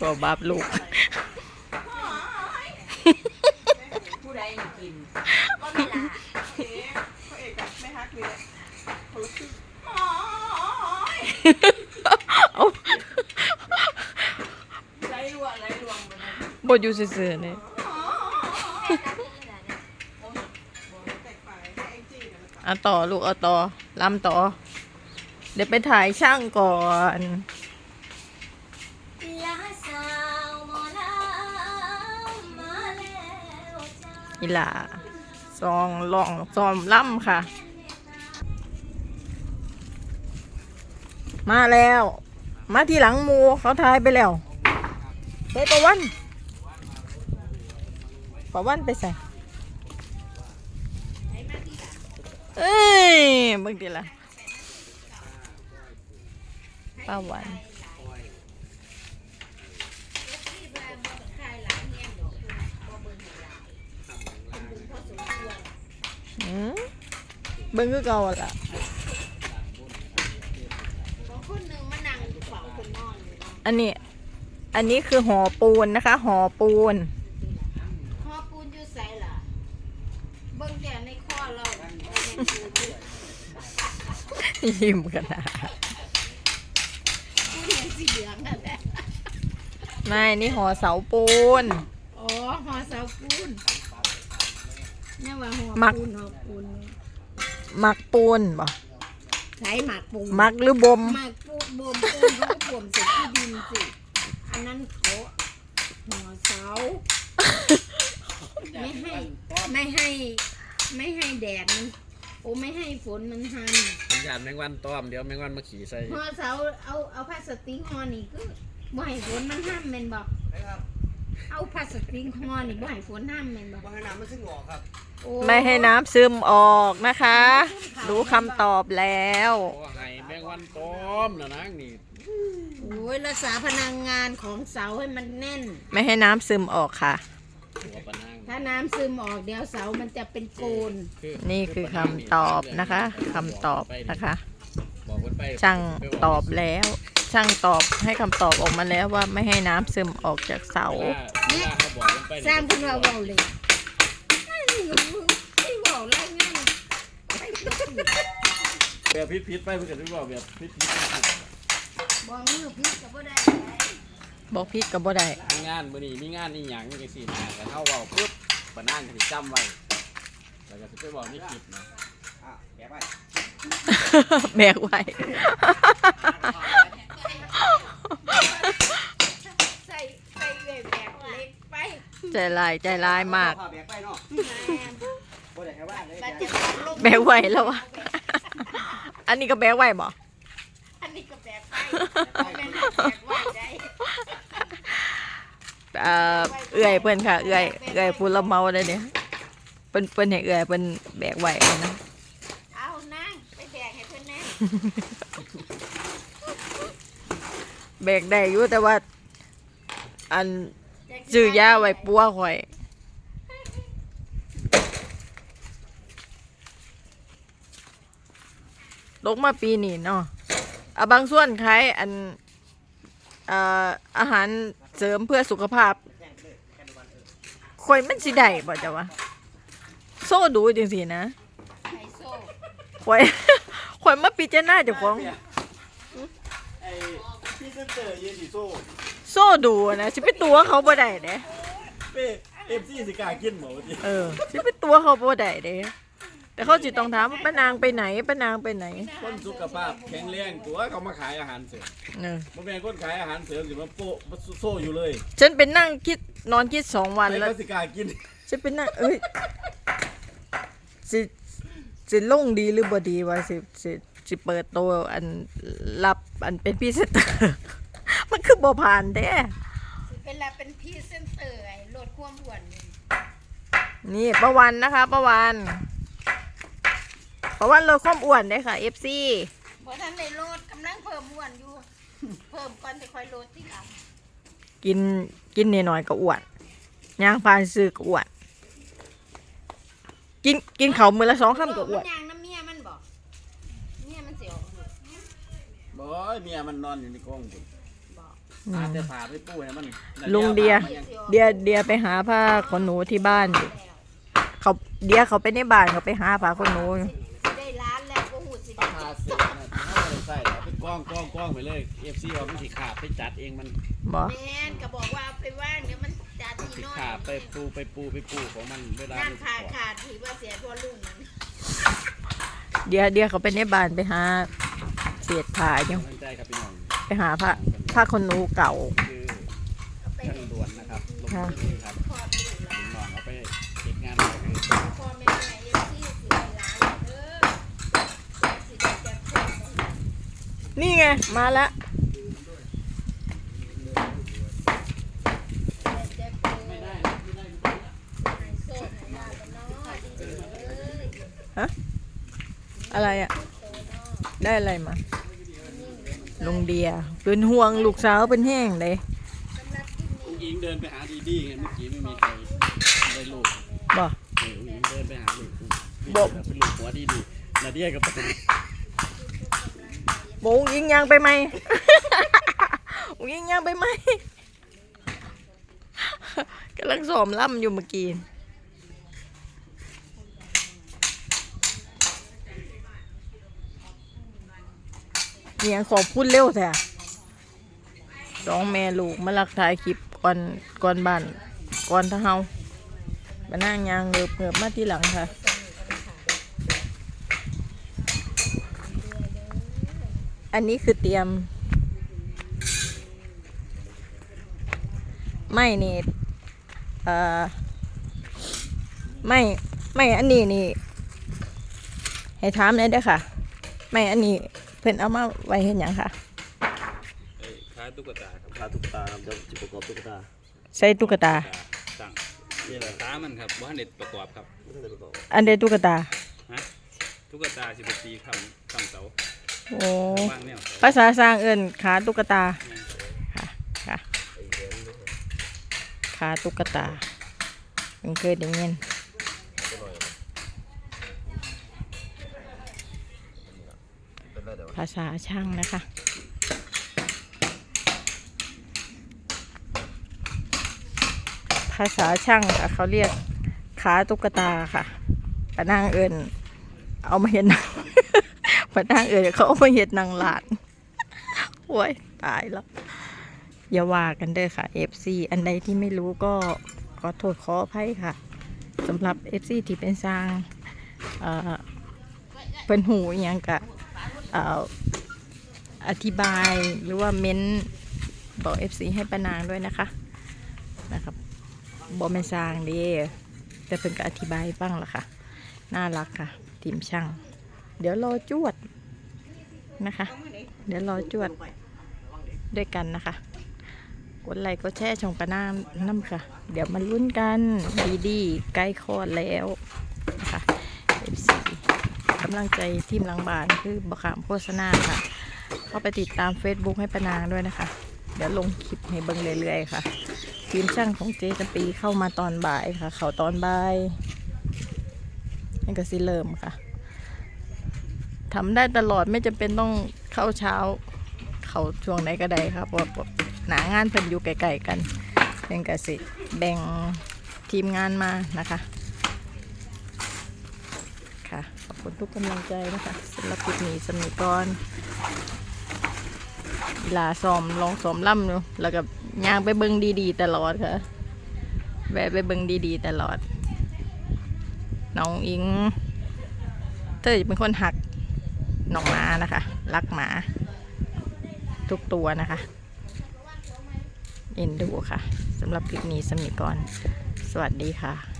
บ่บาปลูก ผู้ใดกินก็ไม่ละเอ๊ะพระเอกกับแม่ฮักเลยคนละครึ่งเอาไรรวงไรรวงบนนั้นบ่อยู่ซื่อๆนี่แตกไปแองจี้เนี่ยมันเอาต่อลูกเอาต่อลำต่อ เดี๋ยวไปถ่ายช่างก่อน อีหล่าซองลองซอมล่ำค่ะ มาแล้ว มาที่หลังมูเขาทายไปแล้วเฮ้ยประวันประวันไปใส่เอ้ยเบิ่งดีละป้าวัน เบิ่งคือเก่าล่ะคนหนึ่งมานั่งเฝ้าคนนอนอยู่เนาะอันนี้ อันนี้คือห่อปูนนะคะห่อปูน พอปูนอยู่ใส่ล่ะ เบิ่งแต่ในข้อเราเอาแม่นปูนอยู่ยิ้มกันนะปูนเห็นสีเหลืองนั่นแหละนายนี่ห่อเสาปูน อ๋อหอเสาปูนเนี่ยว่าหอมัก ปูนหอปูนหมักปูนบ่ใช้หมักปูนหมักหรือบ่มหมักปูนบ่มปูนเขาก็บ่มใส่ที่ดินสิ อันนั้นเขาหอเสา ไม่ให้ ไม่ให้ ไม่ให้แดดมันโอ้ไม่ให้ฝนมันหันผมอยากแมงวันต้อมเดี๋ยวแมงวันมาขี่ใส่หอเสาเอาเอาพลาสติกห่อนี่คือบ่ให้ฝนมันห้ามแม่นบอกนะครับเอาพลาสติกห่อนี่บ่ให้ฝนห้ามแม่นบอก บางขนาดมันซึ่งออกครับโอ้ ไม่ให้น้ำซึมออกนะคะ รู้คำตอบแล้ว โอ้ไห้แมงวันต้อมนะนางนี่โอ้ยรักษาพลังงานของเสาให้มันแน่น ไม่ให้น้ำซึมออกค่ะหัวปะนางถ้าน้ำซึมออกเดี๋ยวเสามันจะเป็นโกน นี่คือคำตอบนะคะคำตอบนะคะ บอกคนไปช่างตอบแล้ว ช่างตอบให้คำตอบออกมาแล้วว่าไม่ให้น้ำซึมออกจากเสา เวลาเวลาเขาบอกคนไปสร้างคุณว่าเบาเลย แบบพิษพิษไปเพื่อนที่บอกแบบพิษพิษบอกมือพิษกับบ่ได้บอกพิษกับบ่ได้มีงานมื้อนี้มีงานนี่หยังจังซี่นะแต่เฮาเว้าปุ๊บปะนางก็สิจำไว้แล้วก็สิไปบอกในคลิปนะอะแกะไปแบกไว้ ใส่ใส่เวแบบเล็กไปใจลายใจลายมากผ้แบกไปเนาะบ่ได้แค่ว่าเลย บัด แกะ จะลง แบกไว้แล้ววะ อันนี้ก็แบกไว้บ่อันนี้ก็แบบไปแม่นแบกว่าใจเอ่อเอื่อยเพิ่นค่ะ เอื่อย เอื่อยพูดละเมาเลยเนี่ยเพิ่นเพิ่นให้เอื่อยเพิ่นแบกไหวนะเอานั่งไปแบกให้เพิ่นแน่แบกได้อยู่แต่ว่า อันซื้อยาไว้ปัวข่อย ลกมาปีนี้เนาะอะบางส่วนขายอันเอ่ออาหารเสริมเพื่อสุขภาพข่อยมันสิได้บ่จ้ะวะโซ่ดูจังซี่นะไฮโซข่อยข่อยมาพิจารณาเจ้าของไอ้พี่เซนเตอร์ยืนสีโซ่โซ่ดูนะสิไปตัวเขาบ่ได้เด้เป้เอฟซีสิกล้ากินหมดดิเออสิไปตัวเขาบ่ได้เด้ แต่เขาสิต้องถามว่าป้านางไปไหนป้านางไปไหนคนสุขภาพแข็งแรงตัวเขามาขายอาหารเสริมเออบ่แม่นคนขายอาหารเสริมสิมาโปะมาโซ่อยู่เลยฉันเป็นนั่งคิดนอนคิดสองวันใครแล้วเขาสิกล้ากิน ฉันเป็นนั่งเอ้ยสิสิลงดีหรือบ่ดีว่าสิสิสิเปิดตัวอันรับอันเป็นพรี่เซนเตอร์ มันคือบ่ผ่านเด้เป็นละเป็นพรีเซนเตอร์ไอ้ลดความอ้วนนี่นี่ประวันนะคะประวัน ประวันลดความอ้วนได้ค่ะ FC บ่ทันได้ลดกำลังเพิ่มอ้วนอยู่ เพิ่มก่อนจะค่อยลดที่หลังกินกินนิดหน่อยก็อ้วนย่างพานซื้อก็อ้วน กินกินเขาวมือละสองคำก็อ้วน มันยางน้ำเมียมันบอกเมียมันเสียวบ่ยเมียมันนอนอยู่ในกรงพุ่นบอกอืหามแต่ผ่าไปปูให้มันลุงเดียเดียเดียไปหาผ้าขนหนูที่บ้านอยู่เขาเดียเขาไปในบ้านเขาไปหาผ้าขนหนูอยู่ ล้วไปกล้องกล้องกล้องไปเลย FC ว่ามันสิขาดไปจัดเองมันบ่แม่นก็บอกว่าเอาไปว่างเดี๋ยวมันจะทีสิน้อยขาดไปปูไปปูไปปูของมันเวลานั่มันนขาขาดถือว่าเสียพ่อลุงมันเดียเดียเขาไปในบ้านไปหาเศษผ้าอยู่กำลังใจครับพี่น้องไปหาผ้าผ้าขนหนูเก่า คือเอาไปเครื่องด่วนนะครับลงทุนครับคลอดลูกหลานน้องเอาไปเก็บงานอะไรกันพ่อแม่ ลาบกันเนาะดีๆเลยอะไรอะ ได้อะไรมาลุงเดียเป็นห่วงลูกสาวเป็นแห้งเลยสำหรับกินอุ้นี่งอิงเดินไปหาดีดีไงเมื่อกี้ไม่มีใครได้ลูกบ่เอออุ้งอิงเดินไปหาลูกบอกเป็นลูกหัวดีดีนาเดียกับประ ตูบงยิงยางไปไหมบงยิงยางไปไหมกำลังสอมล่ำอยู่เมื่อกี้เนียงขอบพูดเร็วแท้สองแม่ลูกมาลักถ่ายคลิปก่อนก่อนบ้านก่อนทะเฮามานั่งยางเงือบเงือบมาที่หลังค่ะ อันนี้คือเตรียม ไม่นี่เอ่อไม่ไม่อันนี้นี่ ให้ถามเลยเด้อค่ะ ไม่อันนี้เพิ่นเอามาไว้เห็นหยังค่ะค้าตุ๊กตาครับทาตุ๊กตาครับเดี๋ยวจะประกอบตุ๊กตาใส่ตุ๊กตาสั่งนี่แหละตามันครับว่าเน็ตประกอบครับไม่ต้องประกอบอันเดตุ๊กตาฮะตุ๊กตาสิบตีคำคำเสา โอ้บ้างเนี่ยภาษาสร้างเอิ้นขาตุ๊กตาค่ะค่ะขาตุ๊กตาเพิ่งเคยด้ยินเป็นไรเดี๋ยภาษาช่างนะคะภาษาช่างค่ะเขาเรียกขาตุ๊กตาค่ะปะนางเอิญเอามาเห็น ปะนางเอิญเขาเอามาเห็นนางหลานโอ้ยตายแล้ว อย่าว่ากันเด้อค่ะ FC อันใดที่ไม่รู้ก็ขอโทษขออภัยค่ะสำหรับ FC ที่เป็นสร้างเออเป็นหูอหยังกะเอออธิบายหรือว่าเม้นบอก FC ให้ปนางด้วยนะคะนะครับบอแม่นสร้างดีแต่เป็นก็อธิบายให้ฟังละค่ะ น่ารักค่ะทีมช่าง เดี๋ยวรอจวดนะคะ เดี๋ยวรอจวดด้วยกันนะคะ กดไลค์กดแชร์ช่องปานางน้ำค่ะ เดี๋ยวมาลุ้นกันดีดีๆใกล้คลอดแล้วนะคะ FC กำลังใจทีมลังบานคือบะขามโฆษณาค่ะ เข้าไปติดตาม Facebook ให้ปานางด้วยนะคะ เดี๋ยวลงคลิปให้เบิ่งเรื่อยๆค่ะ ทีมช่างของเจจำปีเข้ามาตอนบ่ายค่ะ เขาตอนบ่ายนี่ก็สิเริ่มค่ะ ทำได้ตลอดไม่จำเป็นต้องเข้าเช้า เขาช่วงไหนก็ได้ครับเพราะว่าหนางานเพิ่นอยู่ไกลๆกันเป็นกสิแบ่งทีมงานมานะคะค่ะขอบคุณทุกกำลังใจนะคะสำหรับคลิปนี้สำนึกก่อนเวลาซ้อมลองซ้อมล่ำอยู่แล้วก็ย่างไปเบิ้งดีๆ ตลอดค่ะแวะไปเบิ้งดีๆ ตลอด น้องอิงเธอเป็นคนหัก น้องหมานะคะ รักหมา ทุกตัวนะคะเอ็นดูค่ะสำหรับคลิปนี้สมิก่อน สวัสดีค่ะ